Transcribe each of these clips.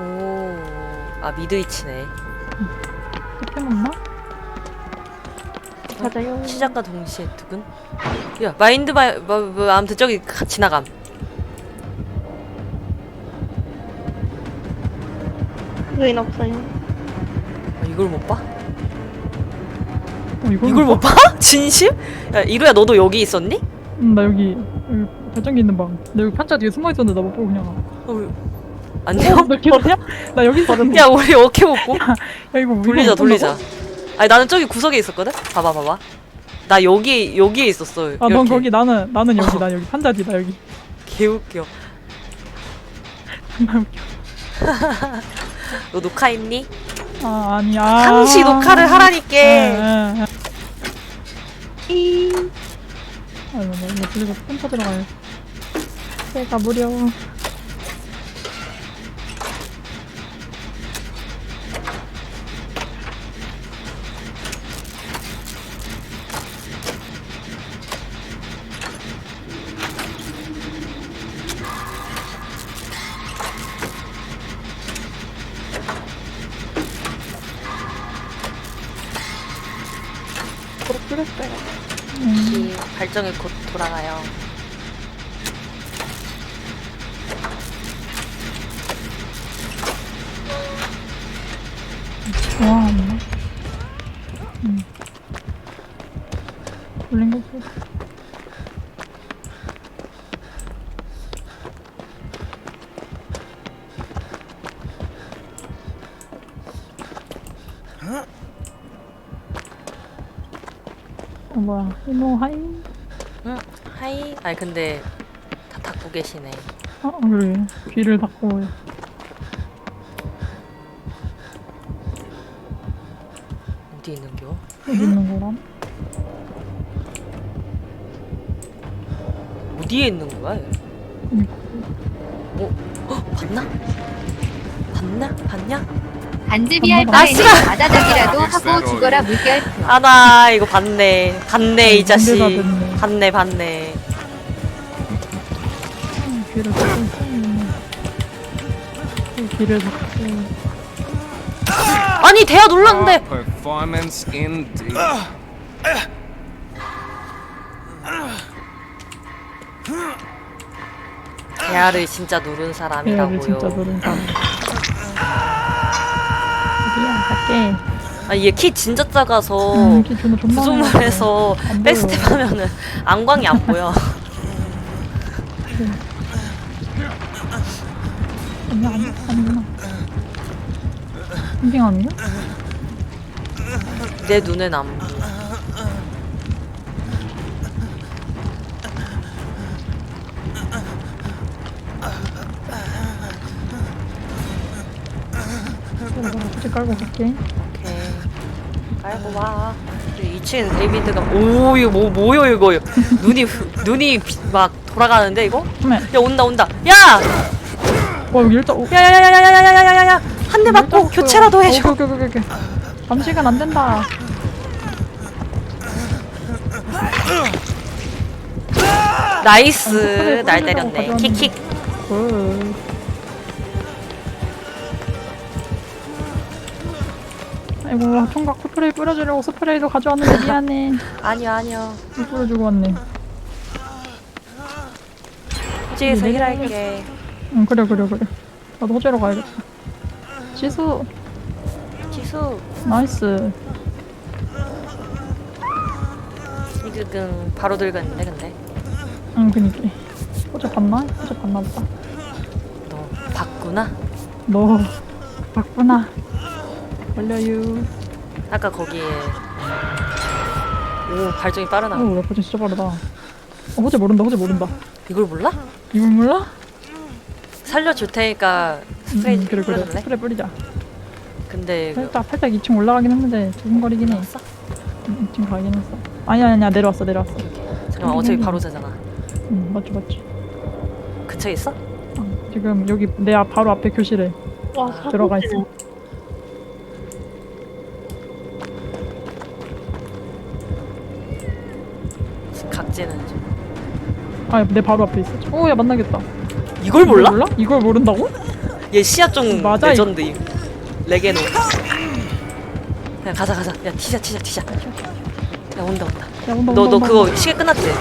오. 아 미드 위치네. 그때 먹나? 맞아요. 시작과 동시에 두근. 야 마인드 마, 뭐, 뭐 아무튼 저기 가, 지나감. 의인 없어요. 아, 이걸 못 봐? 어, 이걸, 이걸 못 봐? 진심? 야 이루야 너도 여기 있었니? 응, 나 여기, 여기 발전기 있는 방. 나 여기 판자 뒤에 숨어 있었는데 나 못 보고 그냥. 어, 안녕? 어, 너 기억하냐? 나 여기 있었는데. 야 우리 어케 먹고 야 이거 뭐 돌리자 이거 돌리자. 아니 나는 저기 구석에 있었거든. 봐봐 봐봐. 나 여기 여기에 있었어. 아, 넌 이렇게. 거기 나는 나는 여기 어. 나 여기 판자 뒤나 여기. 개웃겨. 정말 웃겨. 너 녹화했니? 아 아니야. 항시 녹화를 하라니까. 아, 아이고 나 이거 돌리고 펜터 들어가요. 새가 무려. 뚫렸어요. 음, 이 발정이 곧 돌아가요. 어 뭐야 이모 하이 응. 하이. 아니 근데 다 닫고 계시네. 아 그래 귀를 닫고 어디 있는겨? 어디 있는 거람? 어디에 있는 거야? 얘? 그니까 어? 헉, 봤나? 봤나? 봤냐? 반지비할 엄마가- 바에는 마다닥이라도 하고 죽어라 물결 아나 이거 봤네. 봤네 이 자식. 반대가 됐네. 봤네 봤네. 음, 귀를 닫고 있었네 또 귀를 닫고 아니 대야 놀랐는데. performance indeed. 대야를 진짜 누른 얘를 사람이라고요. 진짜 노른 사람 어디야 갈게 아 얘 키 진짜 작아서 음, 키 존나 존나 구속물에서 안 보여. 백스텝 하면은 안광이 안 보여. 아니 아니구나 캠핑 아니야? 내 눈엔 안 보여. 깔고 갈게 오케이. 아이고 와. 2층에서 데이비드가 오 이거 뭐 뭐요 이거 눈이 눈이 비- 막 돌아가는데 이거? 그러면 야 온다 온다. 야! 와 여기 일단 오, 야야야야야야야야야야 한 대 맞고 일단 교체라도 없어요. 해줘. 오케이 오케이 오케이 오케이 안 된다 나이스 아, 날ปื 때렸네. 가져왔는데. 킥킥. 굿. 아이고 총각 스프레이 뿌려주려고 스프레이도 가져왔는데 미안해. 아니야 아니야. 못 뿌려주고 왔네. 호지에서 네. 일할게. 응 그래 그래 그래. 나도 호재로 가야겠다. 지수. 지수. 나이스. 이거 바로 들겠는데 근데. 응 그니까. 호재 봤나? 호재 봤나 보다. 너 봤구나. 너 봤구나 걸려유 아까 거기에 오 발정이 빠르나. 오 야, 호재 진짜 빠르다 어, 호재 모른다 호재 모른다 이걸 몰라? 이걸 몰라? 살려줄 테니까 스프레이 음, 그래 그래 뿌려줄래? 스프레이 뿌리자 근데 그 살짝 살짝 2층 올라가긴 했는데 두근거리긴 해 올라왔어? 응, 2층 가긴 했어 아니야 아니야 내려왔어 내려왔어 잠깐만 어차피 바로 자잖아. 응 맞지 맞지 그쳐 있어? 어, 지금 여기 내 앞, 바로 앞에 교실에 와, 들어가 있어 아 내 바로 앞에 있어 오야 만나겠다 이걸 몰라? 몰라? 이걸 모른다고? 얘 시야종 맞아, 레전드 임. 레게노. 그냥 가자 가자. 야 티자 티자 티자. 야 온다 온다. 야, 온다, 너 온다, 너 온다, 그거 온다. 시계 끝났지?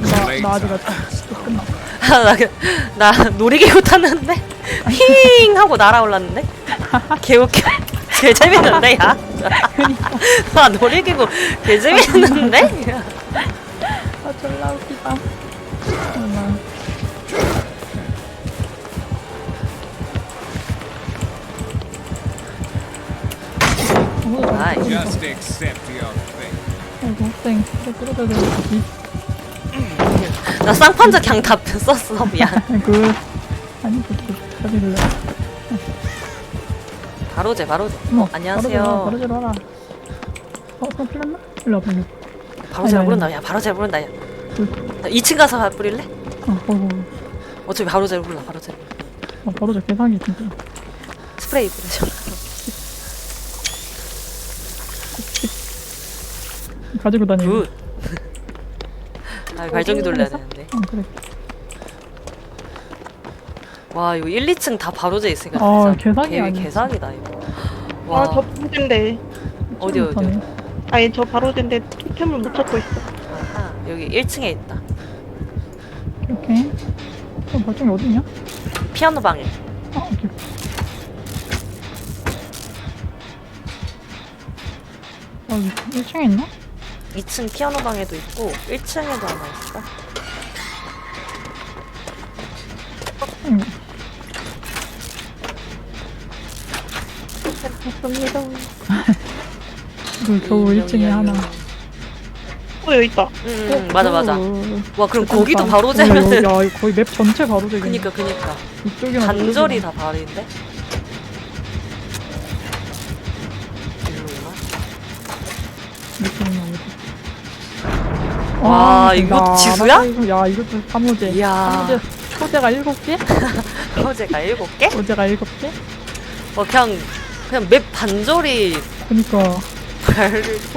나, 나 아직 안 끝나. 나, 그- 나 놀이기구 탔는데 힝 하고 날아올랐는데 개웃겨 개 재밌는데 야나 놀이기구 개 재밌는데 아, 졸라 웃기 다. 정말. 어. Just accept your fate. 아이고, 학생. 그래, 끌어줘야 되겠지. 나 쌍판자 그냥 다 썼어 미안 아이고. 아니, 그, 그, 가지길래. 바로제 바로제 어, 안녕하세요 바로 제로 하라. 어, 손 풀렸나? 일로 와봐, 일로. 바로제 아니, 아니. 부른다 야 바로제 부른다 야 2층 가서 뿌릴래? 어, 어, 어차피 바로제 불러 바로제 어, 바로 저 계산기 진짜. 스프레이 뿌리죠 가지고 다니고. 굿 아, 발전기 돌려야 되는데 응, 그래. 와 이거 1, 2층 다 바로제 있으니까 아, 개, 아니야. 개사기다 이거 와 아저 바로젠데 어디 어디 못하네. 아니 저 바로젠데 토템을 못 찾고 있어 아하, 여기 1층에 있다. 어, 발전기 어디냐? 피아노 방에 아, 오케이. 아, 여기 1층에 있나? 2층 피아노 방에도 있고 1층에도 하나 있어. 아이고. 맞습니다 그 겨우 1층에 하나. 어 여기 있다 응, 응 맞아 맞아. 어, 와 그럼 거기도. 바로 어, 재면은 야, 이거 거의 맵 전체 바로 재겠네. 그니까 그니까 단절이 저쪽이나. 다 바로인데. 와, 아, 이거 나 지수야? 이거. 야 이것도 사무제. 이야. 사무제 초제가 7개? 오나. 어제가 일곱 개? 어제가 7개? 어 그냥 그냥 맵 반절이 그니까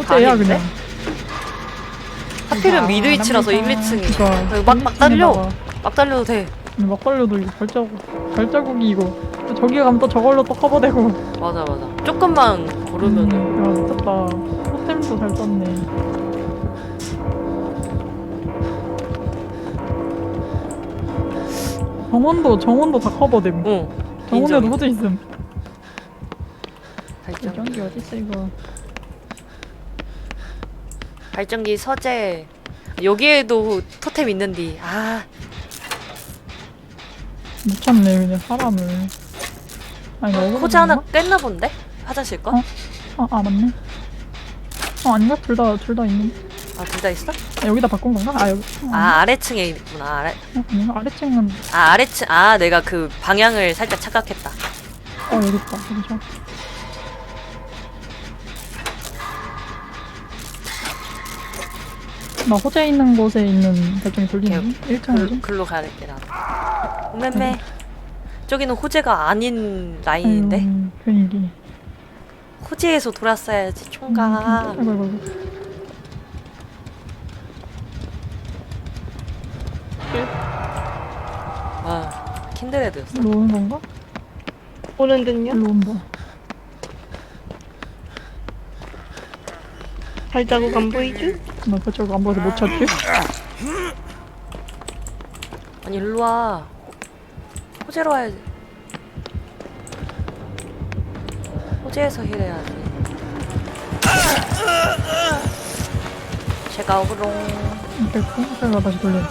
반인데? 그냥. 하필은 미드 위치라서 1, 2층이. 그니까 막, 막 달려. 막 달려도 돼. 막 달려도 이거 발자국 발자국이 이거. 또 저기 가면 또 저걸로 또 커버되고. 맞아 맞아. 조금만 고르면 음, 야 미쳤다. 토템도 잘 떴네. 정원도 정원도 다 커버됨. 응. 정원에도 인정. 호재 있음. 발전 발전기 어딨어 이거 발전기 서재. 여기에도 토템 있는디. 아. 못 참네 그냥 사람을. 아니 나 호재 하나 뺐나 본데? 화장실 거? 어? 아, 아 맞네. 어 아닌가? 둘 다 둘 다 있는 아 둘 다 있어? 아, 여기다 바꾼 건가? 아 여기. 어, 아 아래층에 있구나 아래. 어, 아닌가? 아래층은 아 아래층 아 내가 그 방향을 살짝 착각했다. 어 여기 있다. 여기 저 나 호재 있는 곳에 있는 발전기 돌리는 1층이지? 글, 글로 가야겠게 나 오메메 저기는 호재가 아닌 라인인데? 괜히 호재에서 돌았어야지 총각. 아이고 아이고 아이고. 와 킨드레드였어. 일로 오는 건가? 오는 듯요? 일로 온다 발자국 안 보이죠? 나 발자국 안 보여서 못 찾지? 아니 일로 와 호재로 와야지 호재에서 힐해야지 제가 오그롱 됐고 제가 다시 돌려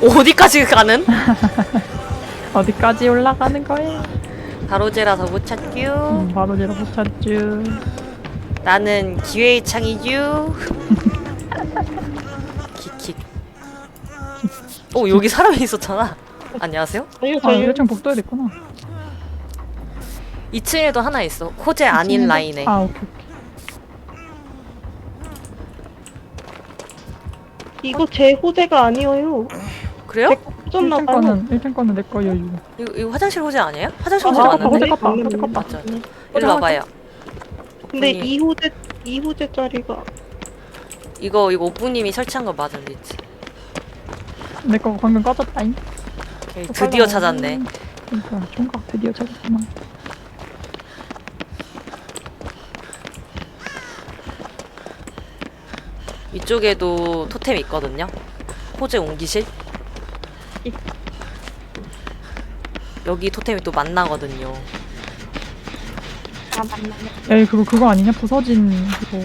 어디까지 가는? 어디까지 올라가는 거야? 바로제라서 못 찾규 음, 바로 제가 못 찾죠 나는 기회의 창이쥬. 킥킥. 오 여기 사람이 있었잖아. 안녕하세요. 아 저희 1층 복도에 됐구나. 2층에도 하나 있어. 호재 아닌 라인에. 아 오케이 오케이. 이거 제 호재가 아니에요. 그래요? 좀 1층 나봐요 거는 1층 거는 내 거예요 이거 이거, 이거 화장실 호재 아니에요? 화장실 아, 호재 호재 맞는데? 껐다, 호재 껐다. 맞죠? 네. 일로 와봐요 근데 분이- 이 호재 이 호재짜리가 이거 이거 오프님이 설치한 거 맞아 리치 내거 방금 꺼졌다잉. 오케이, 드디어 찾았네 그러니까 총각 드디어 찾았구나. 이쪽에도 토템 있거든요 호재 옮기실 이- 여기 토템이 또 만나거든요 아 맞나요? 에이 그거 그거 아니냐? 부서진 그거.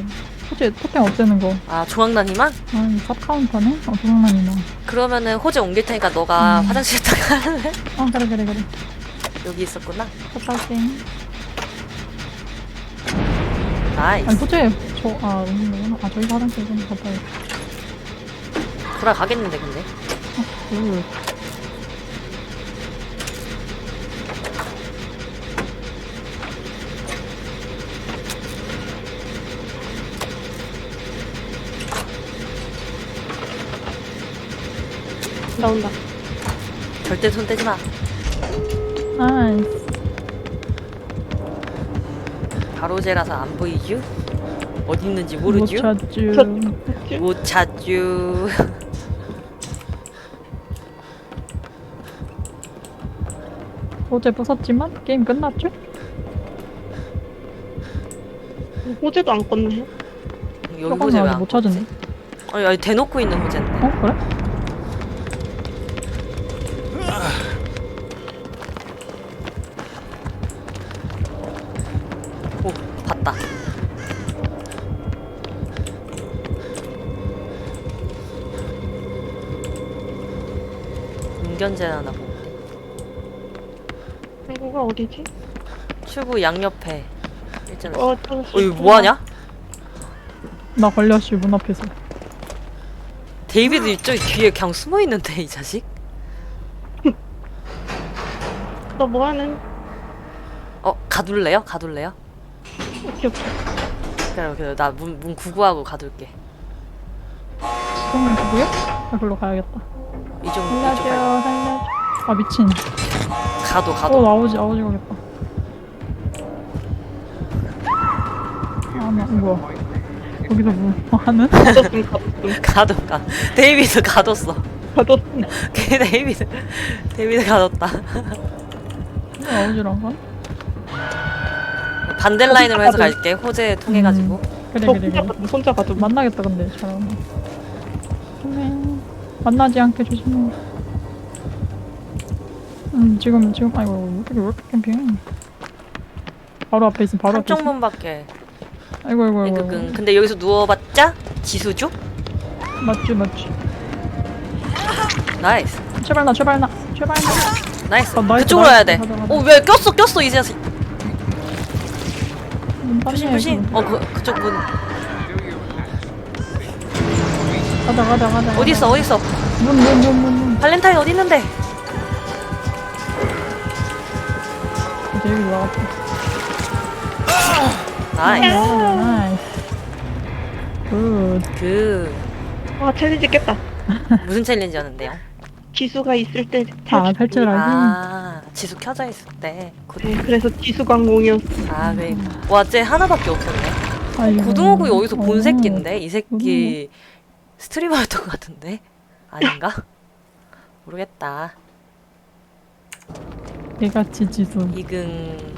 호재 토템 없애는 거. 아 조각난 희망? 아이 삽 카운터네? 어 도망다니나. 그러면은 호재 옮길 테니까 너가 음. 화장실 갔다 갈래? 아 그래 그래 그래. 여기 있었구나 갔다 올게. 나이스 아니 호재 저아 없는 거구나. 아 저기 화장실 좀 갔다 올게. 돌아가겠는데 근데 그 나온다. 절대 손 떼지 마 나이스. 바로제라서 안 보이쥬? 어디 있는지 못 모르쥬? 찾쥬. 못 찾쥬 호재 부쉈지만 게임 끝났죠? 호재도 안 껐네. 여기 조금 호재 아직 왜안 못 찾았네. 아니, 아니 대놓고 있는 호재인데 어 그래? 운견제 하나 보고 이거가 어디지? 출구 양옆에 일자로 어, 어. 이거 뭐하냐? 나 걸렸슈 문 앞에서. 데이비드 이쪽 뒤에 그냥 숨어 있는데 이 자식? 너 뭐하는? 어 가둘래요? 가둘래요? 오케이 오케이. 그래 그래 나문 문 구구하고 가둘게 그러면 누구야? 나 글로 가야겠다. 이쪽 이쪽 살려줘 가 살려줘. 아 미친. 가도 어 가도 아우지 아우지 가겠다. 아나 뭐야? 여기서 뭐 하는? 가뒀음 가뒀음. 가도 가 데이비드 가뒀어 가뒀음. 걔 데이비드 데이비드 가뒀다 아우지랑 가? 반대 라인으로 해서 갈게 호재 통해가지고 그래 저 그래 혼자 그래. 가도 혼자 가도 만나겠다 근데. 조심해. 만나지 않게 조심해. 음 지금 지금 아이고 어떻게 왜 이렇게 캠핑? 바로 앞에 있음 바로 앞에 한쪽. 문밖에 아이고 아이고 아이고. 그, 아이고. 그, 근데 여기서 누워봤자 지수죠? 맞지 맞지. 나이스 제발 나 제발 나 제발 나. 나이스 어, 나이스, 그쪽으로 나이스. 해야 가자, 가자. 돼어왜 꼈어 꼈어 이 자식 문 조심 조심. 어 그, 그쪽 문 가자 가자 가자. 어디 있어 어디 있어 문문 문문 문. 발렌타인 어디 있는데 이제 여기 나갔다. 나이스 나이스. 굿. 그 와 챌린지 깼다. 무슨 챌린지였는데요? 지수가 있을 때아 탈출. 탈출하기. 아 지수 켜져 있을 때 굿. 네, 그래서 지수 광공이었어. 아 그래 와쟤 하나밖에 없었네 아이고. 고등어구이 어디서 본 어. 새끼인데 이 새끼 스트리머였던 것 같은데 아닌가? 모르겠다 개같이 지수. 이근